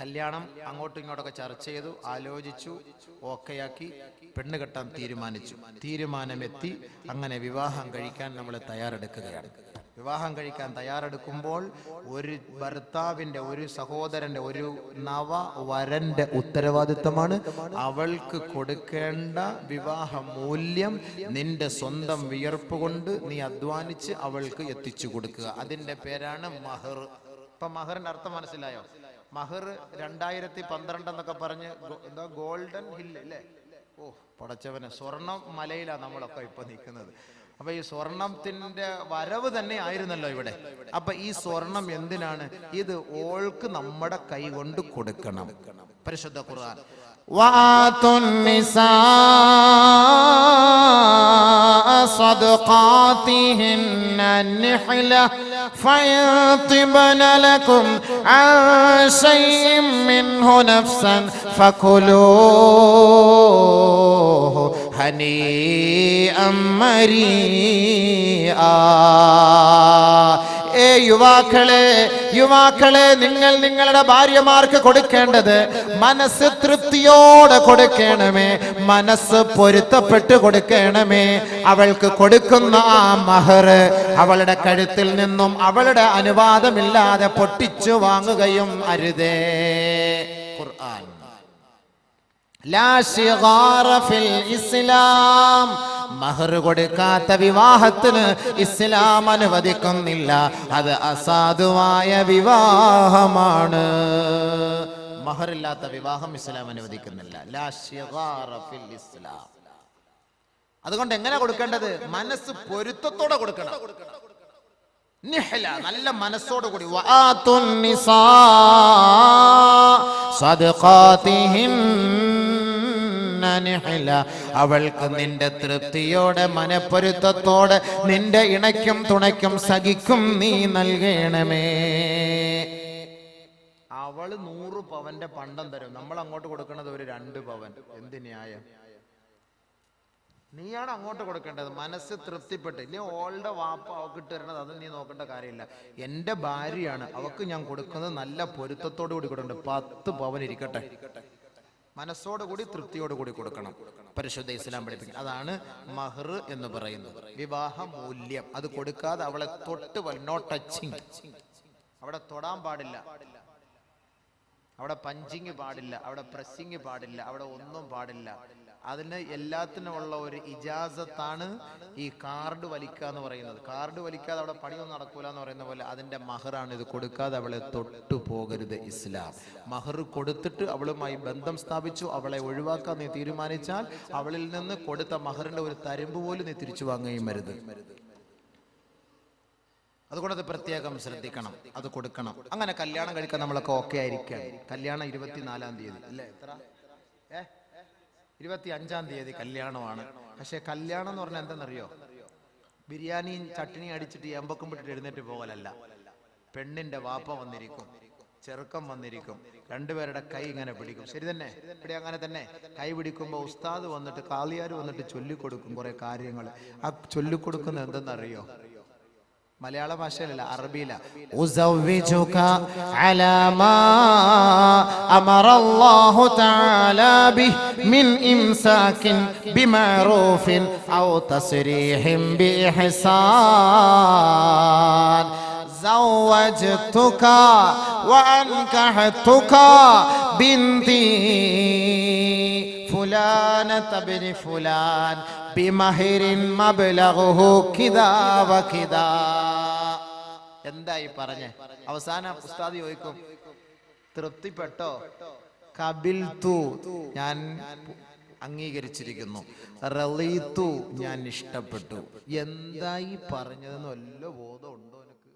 കല്യാണം അങ്ങോട്ടും ഇങ്ങോട്ടൊക്കെ ചർച്ച ചെയ്തു ആലോചിച്ചു ഓക്കെയാക്കി പെണ്ണ് കെട്ടാൻ തീരുമാനിച്ചു. തീരുമാനമെത്തി അങ്ങനെ വിവാഹം കഴിക്കാൻ നമ്മൾ തയ്യാറെടുക്കുകയാണ്. വിവാഹം കഴിക്കാൻ തയ്യാറെടുക്കുമ്പോൾ ഒരു ഭർത്താവിന്റെ ഒരു സഹോദരന്റെ ഒരു നവ വരന്റെ ഉത്തരവാദിത്തമാണ് അവൾക്ക് കൊടുക്കേണ്ട വിവാഹ മൂല്യം നിന്റെ സ്വന്തം വിയർപ്പ് കൊണ്ട് നീ അധ്വാനിച്ച് അവൾക്ക് എത്തിച്ചു കൊടുക്കുക. അതിന്റെ പേരാണ് മഹർ. ഇപ്പൊ മഹറിന്റെ അർത്ഥം മനസ്സിലായോ? മഹർ രണ്ടായിരത്തി പന്ത്രണ്ട് എന്നൊക്കെ പറഞ്ഞ് ഗോ- എന്താ ഗോൾഡൻ ഹില്ല് അല്ലേ ഓ പടച്ചവനെ സ്വർണം മലയിലാണ് നമ്മളൊക്കെ ഇപ്പൊ നിൽക്കുന്നത് അപ്പൊ ഈ സ്വർണത്തിന്റെ വരവ് തന്നെ ആയിരുന്നല്ലോ ഇവിടെ അപ്പൊ ഈ സ്വർണം എന്തിനാണ് ഇത് ഓൾക്ക് നമ്മുടെ കൈ കൊണ്ട് കൊടുക്കണം പരിശുദ്ധ ഖുർആൻ وآتوا النساء صدقاتهن النحلة فإن طبن لكم عن شيء منه نفسا فكلوه هنيئا مريئا ഏ യുവാക്കളെ യുവാക്കളെ നിങ്ങൾ നിങ്ങളുടെ ഭാര്യമാർക്ക് കൊടുക്കേണ്ടത് മനസ്സ് തൃപ്തിയോടെ കൊടുക്കണമേ. മനസ്സ് പൊരുത്തപ്പെട്ട് കൊടുക്കണമേ. അവൾക്ക് കൊടുക്കുന്ന ആ മഹർ അവളുടെ കഴുത്തിൽ നിന്നും അവളുടെ അനുവാദമില്ലാതെ പൊട്ടിച്ചു വാങ്ങുകയും അരുതേ. ഖുർആൻ. ഇസ്ലാം. മഹർ കൊടുക്കാത്ത വിവാഹത്തിന് ഇസ്ലാം അനുവദിക്കുന്നില്ല. അത് അസാധുവായ വിവാഹമാണ്. മഹറില്ലാത്ത വിവാഹം ഇസ്ലാം അനുവദിക്കുന്നില്ല. ഇസ്ലാം. അതുകൊണ്ട് എങ്ങനെ കൊടുക്കേണ്ടത്? മനസ്സ് പൊരുത്തത്തോടെ കൊടുക്കണം. നല്ല മനസ്സോട് കൂടി. അവൾക്ക് നിന്റെ തൃപ്തിയോടെ മനപ്പൊരുത്തത്തോടെ നിന്റെ ഇണയ്ക്കും തുണയ്ക്കും സഹിക്കും നീ നൽകണമേ. അവൾ നൂറ് പവന്റെ പണ്ടം തരും. നമ്മൾ അങ്ങോട്ട് കൊടുക്കുന്നത് ഒരു രണ്ട് പവൻ. എന്ത് ന്യായം? നീയാണ് അങ്ങോട്ട് കൊടുക്കേണ്ടത്. മനസ്സ് തൃപ്തിപ്പെട്ട്. ഇനി ഓളുടെ വാപ്പ അവക്ക് തരണത് അത് നീ നോക്കേണ്ട കാര്യമില്ല. എന്റെ ഭാര്യയാണ്. അവക്ക് ഞാൻ കൊടുക്കുന്നത് നല്ല പൊരുത്തത്തോടു കൂടി കൊടുക്കുന്നുണ്ട്. പത്ത് പവൻ ഇരിക്കട്ടെ. മനസ്സോട് തൃപ്തിയോടുകൂടി തൃപ്തിയോട് കൂടി കൊടുക്കണം. പരിശുദ്ധ ഇസ്ലാം പഠിപ്പിക്കും അതാണ് മഹർ എന്ന് പറയുന്നത്. വിവാഹ മൂല്യം. അത് കൊടുക്കാതെ അവളെ തൊട്ട് നോ ടച്ചിങ് അവിടെ തൊടാൻ പാടില്ല. അവിടെ പഞ്ചിങ് പാടില്ല. അവിടെ പ്രസ്സിങ് പാടില്ല. അവിടെ ഒന്നും പാടില്ല. അതിന് എല്ലാത്തിനുമുള്ള ഒരു ഇജാസത്താണ് ഈ കാർഡ് വലിക്കുക എന്ന് പറയുന്നത്. കാർഡ് വലിക്കാതെ അവിടെ പണിയൊന്നും നടക്കൂല എന്ന് പറയുന്ന പോലെ അതിന്റെ മഹറാണ് ഇത് കൊടുക്കാതെ അവളെ തൊട്ടു പോകരുത് ഇസ്ലാം. മഹർ കൊടുത്തിട്ട് അവളുമായി ബന്ധം സ്ഥാപിച്ചു അവളെ ഒഴിവാക്കാൻ നീ തീരുമാനിച്ചാൽ അവളിൽ നിന്ന് കൊടുത്ത മഹറിന്റെ ഒരു തരുമ്പ് പോലും നീ തിരിച്ചു വാങ്ങുകയും വരുത് അതുകൊണ്ട് അത് പ്രത്യേകം ശ്രദ്ധിക്കണം അത് കൊടുക്കണം. അങ്ങനെ കല്യാണം കഴിക്കാൻ നമ്മളൊക്കെ ഓക്കെ ആയിരിക്കാം കല്യാണം ഇരുപത്തിനാലാം തീയതി അല്ലേ? എത്ര? ഏ? ഇരുപത്തി അഞ്ചാം തീയതി കല്യാണമാണ്. പക്ഷെ കല്യാണം എന്ന് പറഞ്ഞാൽ എന്താണെന്നറിയോ? ബിരിയാണിയും ചട്നിയും അടിച്ചിട്ട് എമ്പക്കും വിട്ടിട്ട് എഴുന്നേറ്റ് പോകലല്ല. പെണ്ണിന്റെ വാപ്പ വന്നിരിക്കും ചെറുക്കം വന്നിരിക്കും രണ്ടുപേരുടെ കൈ ഇങ്ങനെ പിടിക്കും. ശരി തന്നെ? ഇവിടെ അങ്ങനെ തന്നെ. കൈ പിടിക്കുമ്പോൾ ഉസ്താദ് വന്നിട്ട് കാളിയാർ വന്നിട്ട് ചൊല്ലിക്കൊടുക്കും കുറെ കാര്യങ്ങൾ ആ ചൊല്ലിക്കൊടുക്കുന്നത് എന്തെന്നറിയോ? മലയാള ഭാഷയിലല്ല അറബിയില أزوجك على ما أمر الله تعالى به من إمساك بمعروف أو تصريح بإحسان زوجتك وأنكحتك بنتي فلانة بن فلان بمهر مبلغه كذا وكذا എന്തായി പറഞ്ഞേ അവസാനം ഉസ്താദ് ചോദിക്കും തൃപ്തിപ്പെട്ടോ കബിൽ തു ഞാൻ അംഗീകരിച്ചിരിക്കുന്നു റളീത്തു ഞാൻ ഇഷ്ടപ്പെട്ടു എന്തായി പറഞ്ഞതെന്ന് വല്ല ബോധമുണ്ടോ